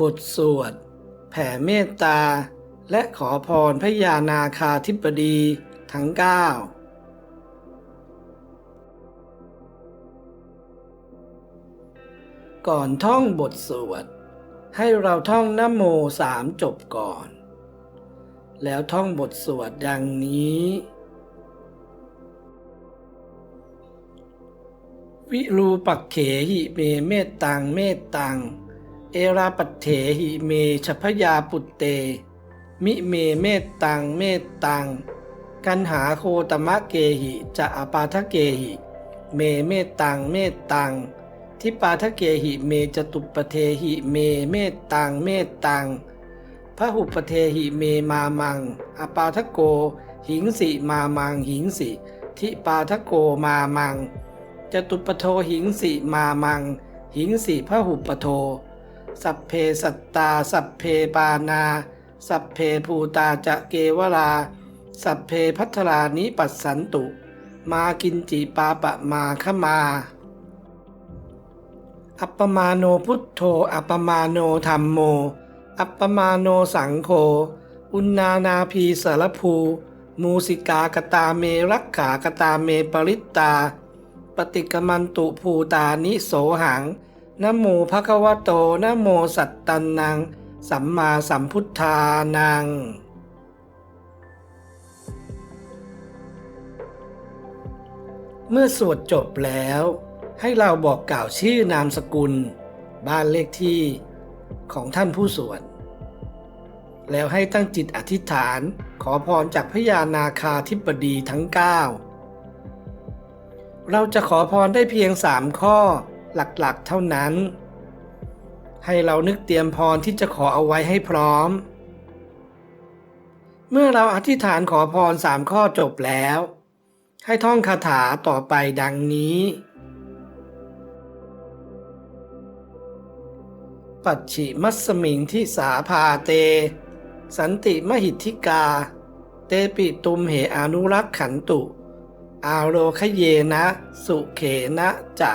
บทสวด แผ่เมตตา และขอพรพระยานาคาธิบดีทั้งเก้าก่อนท่องบทสวด ให้เราท่องนโมสามจบก่อน แล้วท่องบทสวดดังนี้ วิรูปักเขหิเมเมตตังเมตตัง เอราปัตเถหิเมชพยาปุตเต มิเมเมตตังเมตตัง กันหาโคตมะเกหิจะอปาทะเกหิ เมเมตตังเมตตัง ทิปาทะเกหิเมจตุปเทหิเมเมตตังเมตตังพระหุปเทหิเมมามัง อปาทะโก หิงสิมามังหิงสิ ทิปาทะโกมามังจตุปโทหิงสิมามัง หิงสิพระหุปโท สัพเพสัตตา สัพเพปานา สัพเพภูตาจะเกวรา สัพเพพัทรานิปัสสันตุ มากินจิปาปะมาขมา อัปปมาโนพุทโธ อัปปมาโนธรรมโม อัปปมาโนสังโฆ อุณนานาพีสารภู มูสิกากตาเมรักขากตาเมปริตตา ปฏิกมันตุภูตานิโสหัง นะโมภะคะวะโตนะโมสัตตันนังสัมมาสัมพุทธานังเมื่อสวดจบแล้ว ให้เราบอกกล่าวชื่อนามสกุล บ้านเลขที่ของท่านผู้สวดแล้วให้ตั้งจิตอธิษฐานขอพรจากพระยานาคาธิบดีทั้ง 9 เราจะขอพรได้เพียงสามข้อ หลักๆเท่านั้น ให้เรานึกเตรียมพรที่จะขอเอาไว้ให้พร้อม เมื่อเราอธิษฐานขอพรสามข้อจบแล้ว ให้ท่องคาถาต่อไปดังนี้ ปัจฉิมัสมิงที่สาพาเต สันติมหิทธิกา เตปิตุมเหอนุรักขันตุอาโรคเยนะ สุเขนะจะ